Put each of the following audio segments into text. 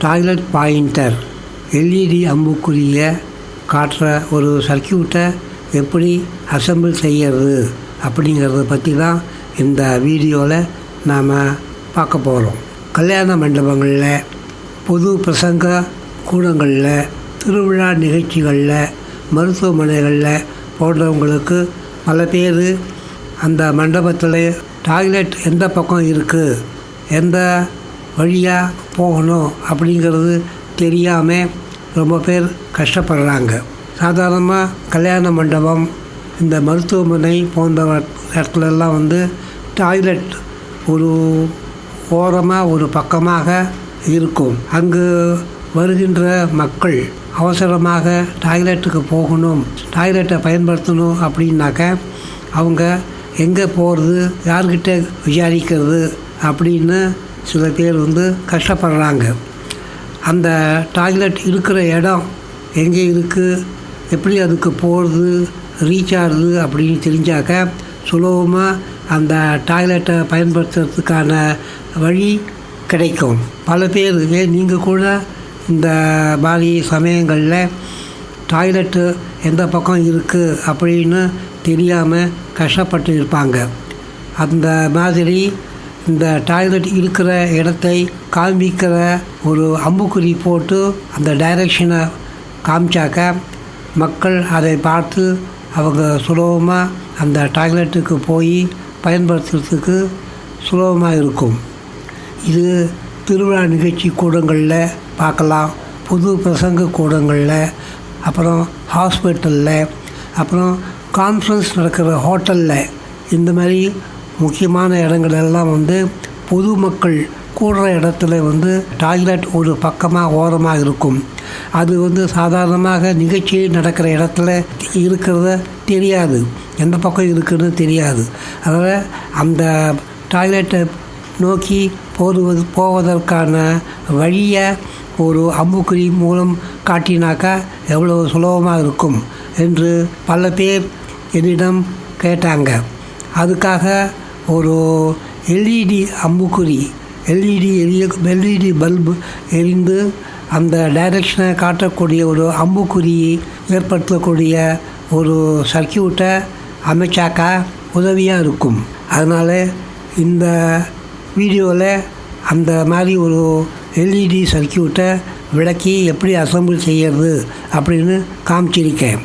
Toilet pointer LED அம்புக்குறியை காட்டுற ஒரு சர்க்கியூட்டை எப்படி அசெம்பிள் செய்கிறது அப்படிங்கிறத பற்றி தான் இந்த வீடியோவில் நாம் பார்க்க போகிறோம் கல்யாண மண்டபங்களில் பொது பிரசங்க கூடங்களில் திருவிழா நிகழ்ச்சிகளில் மருத்துவமனைகளில் போன்றவங்களுக்கு பல பேர் அந்த மண்டபத்தில் டாய்லெட் எந்த பக்கம் இருக்குது எந்த வழியாக போகணும் அப்படிங்கிறது தெரியாமல் ரொம்ப பேர் கஷ்டப்படுறாங்க. சாதாரணமாக கல்யாண மண்டபம் இந்த மருத்துவமனை போன்ற இடத்துலலாம் வந்து டாய்லெட் ஒரு ஓரமாக ஒரு பக்கமாக இருக்கும். அங்கு வருகின்ற மக்கள் அவசரமாக டாய்லெட்டுக்கு போகணும் டாய்லெட்டை பயன்படுத்தணும் அப்படின்னாக்க அவங்க எங்கே போகிறது யார்கிட்ட விசாரிக்கிறது அப்படின்னு சில பேர் வந்து கஷ்டப்படுறாங்க. அந்த டாய்லெட் இருக்கிற இடம் எங்கே இருக்குது எப்படி அதுக்கு போகிறது ரீச் ஆகுது அப்படின்னு தெரிஞ்சாக்க சுலபமாக அந்த டாய்லெட்டை பயன்படுத்துறதுக்கான வழி கிடைக்கும். பல பேருக்கு நீங்கள் கூட இந்த மாதிரி சமயங்களில் டாய்லெட்டு எந்த பக்கம் இருக்குது அப்படின்னு தெரியாமல் கஷ்டப்பட்டு இருப்பாங்க. அந்த மாதிரி இந்த டாய்லெட் இருக்கிற இடத்தை காண்பிக்கிற ஒரு அம்புக்குறி போட்டு அந்த டைரக்ஷனை காமிச்சாக்க மக்கள் அதை பார்த்து அவங்க சுலபமாக அந்த டாய்லெட்டுக்கு போய் பயன்படுத்துறதுக்கு சுலபமாக இருக்கும். இது திருவிழா நிகழ்ச்சி கூடங்களில் பார்க்கலாம் புது பிரசங்க கூடங்களில் அப்புறம் ஹாஸ்பிட்டலில் அப்புறம் கான்ஃபரன்ஸ் நடக்கிற ஹோட்டலில். இந்த மாதிரி முக்கியமான இடங்களெல்லாம் வந்து பொதுமக்கள் கூடுற இடத்துல வந்து டாய்லெட் ஒரு பக்கமாக ஓரமாக இருக்கும். அது வந்து சாதாரணமாக நிகழ்ச்சி நடக்கிற இடத்துல இருக்கிறத தெரியாது. எந்த பக்கம் இருக்குன்னு தெரியாது. அதனால் அந்த டாய்லெட்டை நோக்கி போடுவது போவதற்கான வழியை ஒரு அம்புக்குறி மூலம் காட்டினாக்கா எவ்வளோ சுலபமாக இருக்கும் என்று பல பேர் என்னிடம் கேட்டாங்க. அதுக்காக ஒரு எல்இடி அம்புக்குறி எல்இடி எரிய எல்இடி பல்பு எரிந்து அந்த டைரக்ஷனை காட்டக்கூடிய ஒரு அம்புக்குறியை ஏற்படுத்தக்கூடிய ஒரு சர்க்கியூட்டை அமைச்சாக்கா உதவியாக இருக்கும். அதனால் இந்த வீடியோவில் அந்த மாதிரி ஒரு எல்இடி சர்க்கியூட்டை விளக்கி எப்படி அசம்பிள் செய்கிறது அப்படின்னு காமிச்சிருக்கேன்.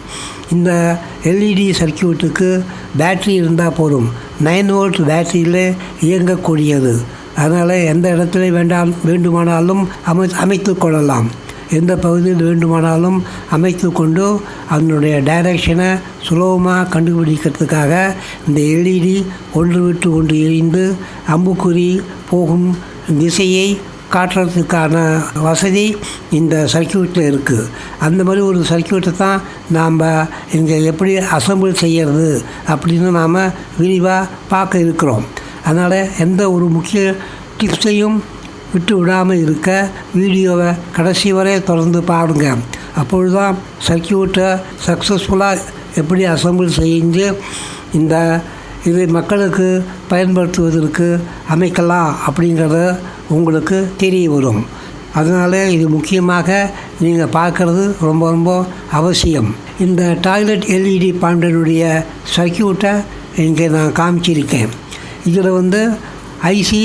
இந்த எல்இடி சர்க்கியூட்டுக்கு பேட்ரி இருந்தால் போதும். நைன் வோல்ட் பேட்டரியில் இயங்கக்கூடியது. அதனால் எந்த இடத்துல வேண்டாம் வேண்டுமானாலும் அமை அமைத்து கொள்ளலாம். எந்த பகுதியில் வேண்டுமானாலும் அமைத்து கொண்டு அதனுடைய டைரக்ஷனை சுலபமாக கண்டுபிடிக்கிறதுக்காக இந்த எல்இடி ஒன்று விட்டு ஒன்று எரிந்து அம்புக்குறி போகும் திசையை காட்டுறதுக்கான வசதி இந்த சர்க்கியூட்டில் இருக்குது அந்த மாதிரி ஒரு சர்க்கியூட்டை தான் நாம் இங்கே எப்படி அசம்பிள் செய்கிறது அப்படின்னு நாம் விரிவாக பார்க்க இருக்கிறோம். அதனால் எந்த ஒரு முக்கிய டிப்ஸையும் விட்டு விடாமல் இருக்க வீடியோவை கடைசி வரை தொடர்ந்து பாருங்க அப்பொழுது தான் சர்க்கியூட்டை சக்ஸஸ்ஃபுல்லாக எப்படி அசம்பிள் செஞ்சு இந்த இதை மக்களுக்கு பயன்படுத்துவதற்கு அமைக்கலாம் அப்படிங்கிறத உங்களுக்கு தெரிய வரும். அதனால் இது முக்கியமாக நீங்கள் பார்க்குறது ரொம்ப ரொம்ப அவசியம். இந்த டாய்லெட் எல்இடி பாண்டனுடைய சர்க்கியூட்டை இங்கே நான் காமிச்சிருக்கேன். இதில் வந்து ஐசி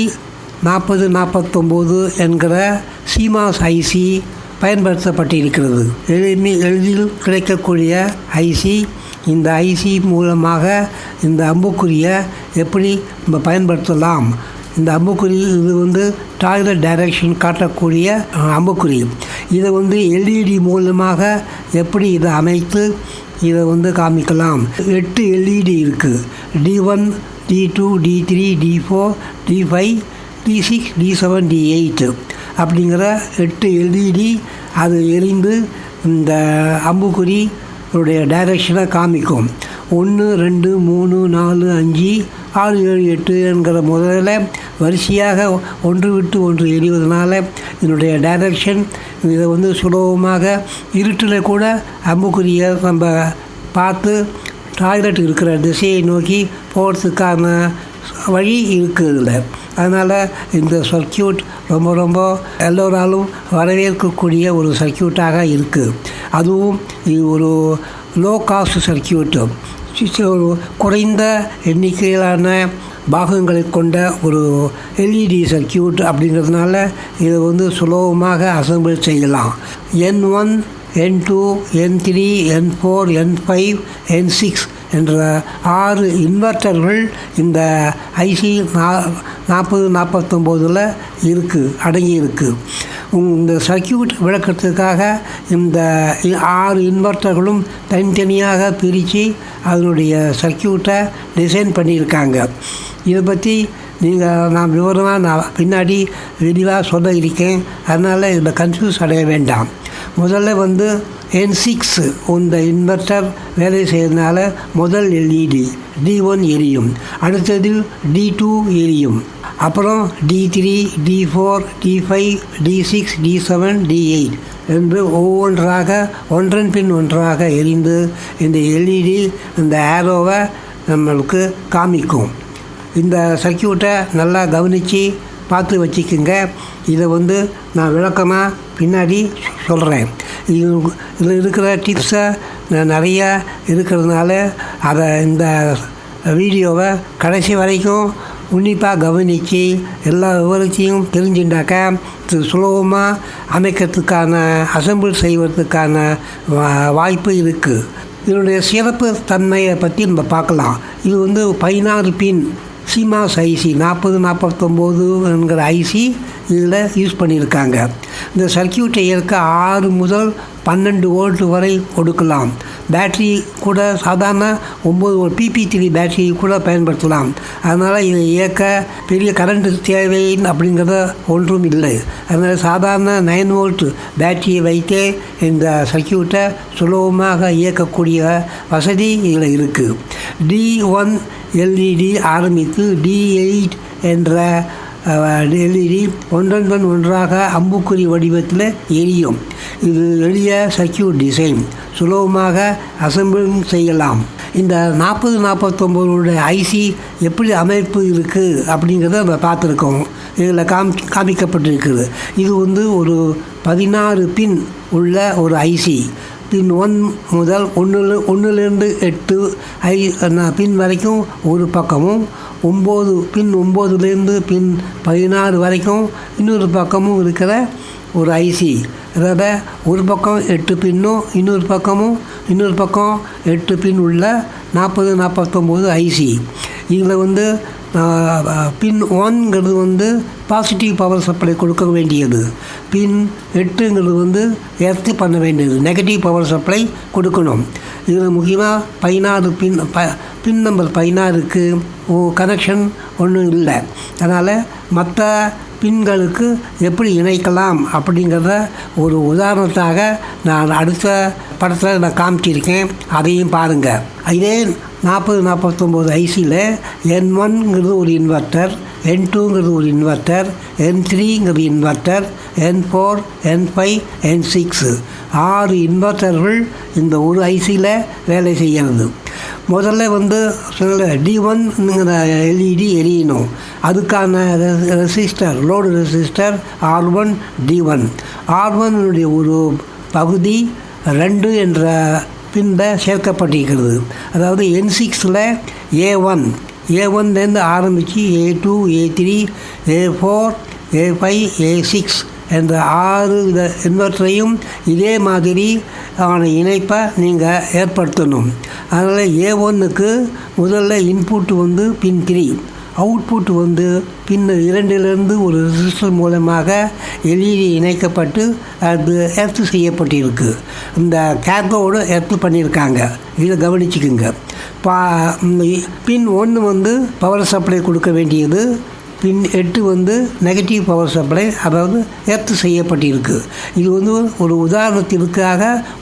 நாற்பது நாற்பத்தொம்போது என்கிற சீமாஸ் ஐசி பயன்படுத்தப்பட்டிருக்கிறது. எளிமை எளிதில் கிடைக்கக்கூடிய ஐசி இந்த ஐசி மூலமாக இந்த அம்புக்குறியை எப்படி நம்ம பயன்படுத்தலாம்? இந்த அம்புக்குறி இது வந்து டார்கெட் டைரக்ஷன் காட்டக்கூடிய அம்புக்குறி. இதை வந்து எல்இடி மூலமாக எப்படி இதை அமைத்து இதை வந்து காமிக்கலாம்? எட்டு எல்இடி இருக்குது T one T two T three T four T five T six T seven T eight அப்படிங்கிற எட்டு எல்இடி அது எரிந்து இந்த அம்புக்குறி உடைய டைரக்ஷனை காமிக்கும். ஒன்று ரெண்டு மூணு நாலு அஞ்சு ஆறு ஏழு எட்டு என்கிற முதல்ல வரிசையாக ஒன்று விட்டு ஒன்று எரிவதனால இதனுடைய டைரக்ஷன் இதை வந்து சுலபமாக இருட்டில் கூட அம்புக்குரிய நம்ம பார்த்து டாய்லெட் இருக்கிற திசையை நோக்கி போகிறதுக்கான வழி இருக்குது இதில் அதனால் இந்த சர்க்கியூட் ரொம்ப ரொம்ப எல்லோராலும் வரவேற்கக்கூடிய ஒரு சர்க்கியூட்டாக இருக்குது அதுவும் இது ஒரு லோ காஸ்ட் சர்க்கியூட்டு. ஒரு குறைந்த எண்ணிக்கையிலான பாகங்களை கொண்ட ஒரு எல்இடி சர்க்கியூட் அப்படிங்கிறதுனால இதை வந்து சுலபமாக அசம்பிள் செய்யலாம். N one N two N three N four N five N six என்ற ஆறு இன்வெர்ட்டர்கள் இந்த ஐசி நா நாற்பது நாற்பத்தொம்போதில் இருக்குது அடங்கி இருக்குது இந்த சர்க்கியூட் விளக்கத்துக்காக இந்த ஆறு இன்வெர்ட்டர்களும் தனித்தனியாக பிரித்து அதனுடைய சர்க்கியூட்டை டிசைன் பண்ணியிருக்காங்க. இதை பற்றி நீங்கள் நான் விவரமாக நான் பின்னாடி விரிவாக சொல்ல இருக்கேன். அதனால் இதில் கன்ஃபியூஸ் அடைய வேண்டாம். முதல்ல வந்து என் சிக்ஸ் இந்த இன்வெர்ட்டர் வேலை செய்யறதுனால முதல் எல்இடி டி ஒன் எரியும். அடுத்தது டி டூ எரியும். அப்புறம் T three T four T five T six T seven T eight என்று ஒவ்வொன்றாக ஒன்றன் பின் ஒன்றாக எரிந்து இந்த எல்இடி இந்த ஆரோவை நம்மளுக்கு காமிக்கும். இந்த சர்க்கியூட்டை நல்லா கவனித்து பார்த்து வச்சுக்கோங்க. இதை வந்து நான் விளக்கமாக பின்னாடி சொல்கிறேன் இது இதில் இருக்கிற டிப்ஸை நிறைய இருக்கிறதுனால அதை இந்த வீடியோவை கடைசி வரைக்கும் உன்னிப்பாக கவனித்து எல்லா விவரத்தையும் தெரிஞ்சுட்டாக்க சுலபமாக அமைக்கிறதுக்கான அசம்பிள் செய்வதற்கான வாய்ப்பு இருக்குது இதனுடைய சிறப்பு தன்மையை பற்றி நம்ம பார்க்கலாம். இது வந்து பதினாறு பின். சிமாஸ் ஐசி நாற்பது நாற்பத்தொம்போது என்கிற ஐசி இதில் யூஸ் பண்ணியிருக்காங்க. இந்த சர்க்கியூட்டை இயக்க ஆறு முதல் பன்னெண்டு வோல்ட் வரை கொடுக்கலாம். பேட்ரி கூட சாதாரண ஒம்பது ஓல்ட் பிபி த்ரீ பேட்ரி கூட பயன்படுத்தலாம். அதனால் இதை இயக்க பெரிய கரண்ட் தேவை அப்படிங்கிறத ஒன்றும் இல்லை. அதனால் சாதாரண நைன் வோல்ட் பேட்டரியை வைத்தே இந்த சர்க்கியூட்டை சுலபமாக இயக்கக்கூடிய வசதி இதில் இருக்குது டி ஒன் எல்இடி ஆரம்பித்து டி எயிட் என்ற எல்இடி ஒன்றன் ஒன்றாக அம்புக்குறி வடிவத்தில் எரியும். இது எளிய சர்க்கியூட் டிசைன் சுலபமாக அசம்பிளும் செய்யலாம். இந்த நாற்பது நாற்பத்தொம்போதுடைய ஐசி எப்படி அமைப்பு இருக்குது அப்படிங்கிறத நம்ம பார்த்துருக்கோம். இதில் காம் காமிக்கப்பட்டிருக்குது. இது வந்து ஒரு பதினாறு பின் உள்ள ஒரு ஐசி பின் ஒன் முதல் ஒன்று ஒன்றுலேருந்து எட்டு ஐ பின் வரைக்கும் ஒரு பக்கமும் ஒம்பது பின் ஒம்போதுலேருந்து பின் பதினாறு வரைக்கும் இன்னொரு பக்கமும் இருக்கிற ஒரு ஐசி அதாவது ஒரு பக்கம் எட்டு பின்னும் இன்னொரு பக்கமும் இன்னொரு பக்கம் எட்டு பின் உள்ள நாற்பது நாற்பத்தொம்போது ஐசி இதில் வந்து பின் ஒன்ங்கிறது வந்து பாசிட்டிவ் பவர் சப்ளை கொடுக்க வேண்டியது. பின் எட்டுங்கிறது வந்து எர்த்து பண்ண வேண்டியது. நெகட்டிவ் பவர் சப்ளை கொடுக்கணும். இதில் முக்கியமாக பதினாறு பின் ப பின் நம்பர் பதினாறுக்கு ஓ கனெக்ஷன் ஒன்றும் இல்லை. அதனால் மற்ற பின்களுக்கு எப்படி இணைக்கலாம் அப்படிங்கிறத ஒரு உதாரணத்தாக நான் அடுத்த படத்தில் நான் காமிச்சிருக்கேன். அதையும் பாருங்கள் இதே நாற்பது நாற்பத்தொம்போது ஐசியில் என் ஒன்ங்கிறது ஒரு இன்வெர்ட்டர் என் டூங்கிறது ஒரு inverter N த்ரீங்கிறது inverter N four N five N six ஆறு இன்வெர்ட்டர்கள் இந்த ஒரு ஐசியில் வேலை செய்கிறது. முதல்ல வந்து டி ஒன்னுங்கிற எல்இடி எரியணும். அதுக்கான resistor load resistor R one T one R ஒன்னுடைய ஒரு பகுதி ரெண்டு என்ற பின்ப சேர்க்கப்பட்டிருக்கிறது. அதாவது என் சிக்ஸில் ஏ ஒன் ஏ ஒன்லேருந்து ஆரம்பித்து A two A three A four A five A six என்ற ஆறு வித இன்வெர்டரையும் இதே மாதிரி ஆன இணைப்பை நீங்கள் ஏற்படுத்தணும். அதனால் ஏ ஒன்றுக்கு முதல்ல இன்புட் வந்து பின் த்ரீ அவுட்புட் வந்து பின் இரண்டிலிருந்து ஒரு ரெசிஸ்டர் மூலமாக எல்இடி இணைக்கப்பட்டு அது எர்த்து செய்யப்பட்டிருக்கு. இந்த கேத்தோடு எர்த்து பண்ணியிருக்காங்க. இதை கவனிச்சுக்குங்க. பா பின் ஒன்று வந்து பவர் சப்ளை கொடுக்க வேண்டியது. பின் எட்டு வந்து நெகட்டிவ் பவர் சப்ளை அதாவது எர்த்து செய்யப்பட்டிருக்கு. இது வந்து ஒரு உதாரணத்திற்காக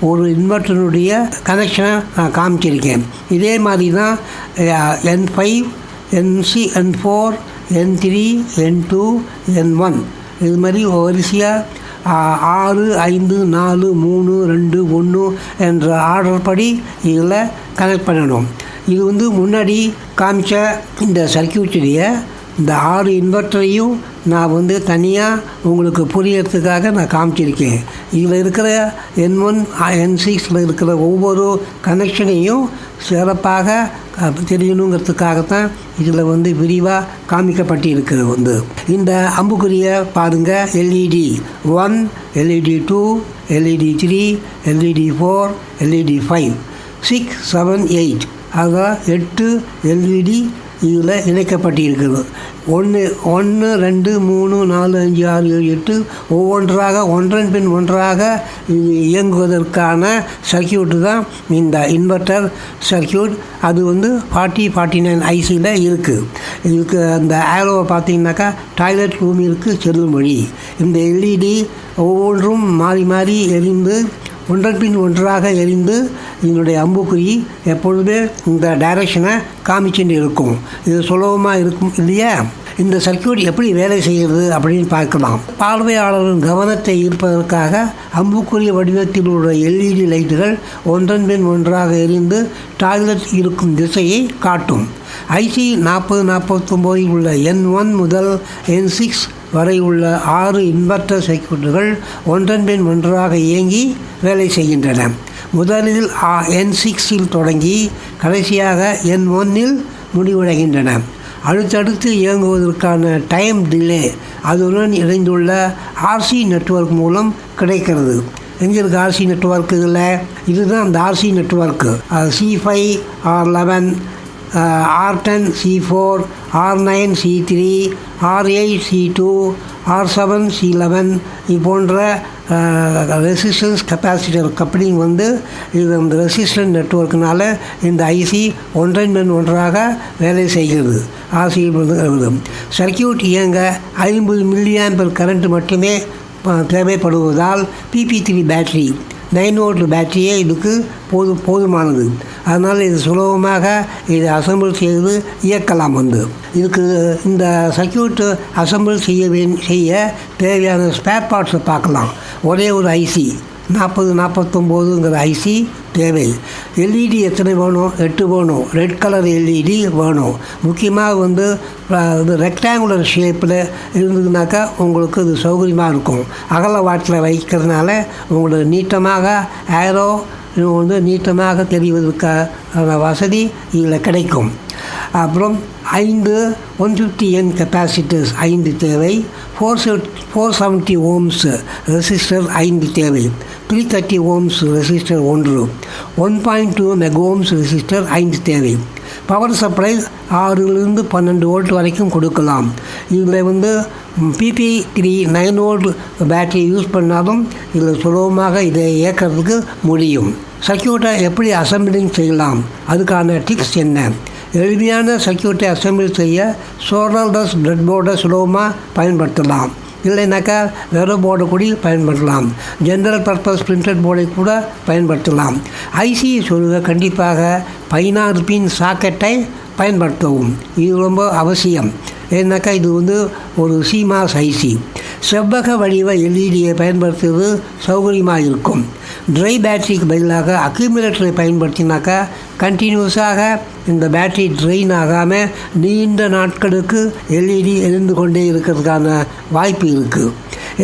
ஒரு இன்வெர்டருடைய கனெக்ஷனை நான் காமிச்சிருக்கேன். இதே மாதிரி தான் N five NC N four N three N two N one இது மாதிரி வரிசையாக ஆறு ஐந்து நாலு மூணு ரெண்டு ஒன்று என்ற ஆர்டர் படி இதில் கனெக்ட் பண்ணணும். இது வந்து முன்னாடி காமிச்ச இந்த சர்க்கியூட்டரிய இந்த ஆறு இன்வெர்ட்டரையும் நான் வந்து தனியாக உங்களுக்கு புரியறதுக்காக நான் காமிச்சிருக்கேன். இதில் இருக்கிற என் ஒன் என் சிக்ஸில் இருக்கிற ஒவ்வொரு கனெக்ஷனையும் சிறப்பாக தெரியணுங்கிறதுக்காகத்தான் இதில் வந்து விரிவாக காமிக்கப்பட்டிருக்கிறது வந்து. இந்த அம்புக்குறியை பாருங்கள் LED one LED two LED three LED four LED five six seven eight ஆக எட்டு எல்இடி இதில் இணைக்கப்பட்டிருக்கிறது. ஒன்று ஒன்று ரெண்டு மூணு நாலு அஞ்சு ஆறு ஏழு எட்டு ஒவ்வொன்றாக ஒன்றன் பின் ஒன்றாக இயங்குவதற்கான சர்க்கியூட்டு தான் இந்த இன்வெர்ட்டர் சர்க்கியூட் அது வந்து ஃபார்ட்டி ஃபார்ட்டி நைன் ஐசியில் இருக்குது இதுக்கு அந்த ஆரோவை பார்த்தீங்கன்னாக்கா டாய்லெட் ரூமிற்கு செல்லும் வழி. இந்த எல்இடி ஒவ்வொன்றும் மாறி மாறி எரிந்து ஒன்றன் பின் ஒன்றாக எரிந்து இதனுடைய அம்புக்குறி எப்பொழுதுமே இந்த டைரக்ஷனை காமிச்சுட்டு இருக்கும் இது சுலபமாக இருக்கும் இல்லையா? இந்த சர்க்கியூட் எப்படி வேலை செய்கிறது அப்படின்னு பார்க்கலாம். பார்வையாளரின் கவனத்தை ஈர்ப்பதற்காக அம்புக்குறி வடிவத்தில் உள்ள எல்இடி லைட்டுகள் ஒன்றன் பின் ஒன்றாக எரிந்து டாய்லெட் இருக்கும் திசையை காட்டும். ஐசி நாற்பது நாற்பத்தொம்போதில் உள்ள என் ஒன் முதல் என் சிக்ஸ் வரை உள்ள ஆறு இன்வெர்ட்டர் சர்க்கியூட்டுகள் ஒன்றன் பின் ஒன்றாக இயங்கி வேலை செய்கின்றன. முதலில் என் சிக்ஸில் தொடங்கி கடைசியாக என் ஒன்னில் முடிவடைகின்றன. அடுத்தடுத்து இயங்குவதற்கான டைம் டிலே அதுடன் இணைந்துள்ள ஆர்சி நெட்வொர்க் மூலம் கிடைக்கிறது. எங்கே இருக்குது ஆர்சி நெட்ஒர்க் இதில்? இதுதான் அந்த RC network C five R eleven R ten C four R nine C three R eight C two R seven C eleven இது போன்ற ரெசிஸ்டன்ஸ் கெப்பாசிட்டர் கப்ளிங் வந்து இது அந்த ரெசிஸ்டன்ட் நெட்ஒர்க்கினால இந்த ஐசி ஒன்றன் மென் ஒன்றாக வேலை செய்கிறது. ஆசிரியர் சர்க்கியூட் இயங்க ஐம்பது மில்லியாம்பர் கரண்ட் மட்டுமே தேவைப்படுவதால் PP three battery nine volt பேட்டரியே இதுக்கு போது போதுமானது. அதனால் இது சுலபமாக இதை அசம்பிள் செய்து இயக்கலாம் வந்து. இதுக்கு இந்த சர்க்கியூட் அசம்பிள் செய்ய செய்ய தேவையான ஸ்பேர் பார்ட்ஸை பார்க்கலாம். ஒரே ஒரு ஐசி நாற்பது நாற்பத்தொம்போதுங்கிற ஐசி தேவை. எல்இடி எத்தனை வேணும்? எட்டு வேணும். ரெட் கலர் எல்இடி வேணும். முக்கியமாக வந்து இது ரெக்டாங்குலர் ஷேப்பில் இருந்ததுனாக்கா உங்களுக்கு இது சௌகரியமாக இருக்கும். அகல வாட்டில் வைக்கிறதுனால உங்களுக்கு நீட்டமாக ஏரோ வந்து நீட்டமாக தெரிவதற்கான வசதி இதில் கிடைக்கும். அப்புறம் ஐந்து ஒன் ஃபிஃப்டி என் கெப்பாசிட்டர்ஸ் ஐந்து தேவை. Four four seventy ohms resistor ஐந்து தேவை. த்ரீ தேர்ட்டி ஓம்ஸ் ரெசிஸ்டர் ஒன்று. One point two megohms resistor ஐந்து தேவை. பவர் சப்ளை ஆறுலேருந்து பன்னெண்டு வோல்ட் வரைக்கும் கொடுக்கலாம். இதில் வந்து PP three nine volt battery use பண்ணாலும் இதில் சுலபமாக இதை இயக்கிறதுக்கு முடியும். சர்க்கியூட்டை எப்படி அசம்பிளிங் செய்யலாம்? அதுக்கான டிப்ஸ் என்ன? எளிமையான சர்க்கியூட்டை அசம்பிள் செய்ய சோரல்டஸ் பிரெட் போர்டை சுலபமாக பயன்படுத்தலாம். இல்லைனாக்கா வெறும் போர்டை கூட பயன்படுத்தலாம். ஜென்ரல் பர்பஸ் பிரிண்டட் போர்டை கூட பயன்படுத்தலாம். ஐசி சொல்லுக கண்டிப்பாக பதினாறு பின் சாக்கெட்டை பயன்படுத்தவும். இது ரொம்ப அவசியம். ஏன்னாக்கா இது வந்து ஒரு சீமாஸ் ஐசி செவ்வக வடிவ எல்இடியை பயன்படுத்துவது சௌகரியமாக இருக்கும். ட்ரை பேட்டரிக்கு பதிலாக அக்யூமுலேட்டரை பயன்படுத்தினாக்கா கண்டினியூஸாக இந்த பேட்டரி ட்ரெயின் ஆகாமல் நீண்ட நாட்களுக்கு எல்இடி எரிந்து கொண்டே இருக்கிறதுக்கான வாய்ப்பு இருக்குது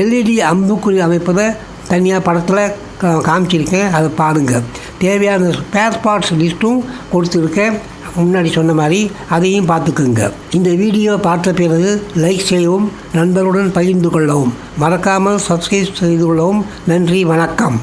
எல்இடி அம்புக்குறி அமைப்பதை தனியாக படத்தில் கா காமிச்சிருக்கேன். அதை பாருங்கள் தேவையான ஸ்பேர் பார்ட்ஸ் லிஸ்ட்டும் கொடுத்துருக்கேன். முன்னாடி சொன்ன மாதிரி அதையும் பார்த்துக்குங்க. இந்த வீடியோ பார்த்த பிறகு லைக் செய்யவும் நண்பருடன் பகிர்ந்து கொள்ளவும் மறக்காமல் சப்ஸ்கிரைப் செய்து கொள்ளவும் நன்றி வணக்கம்.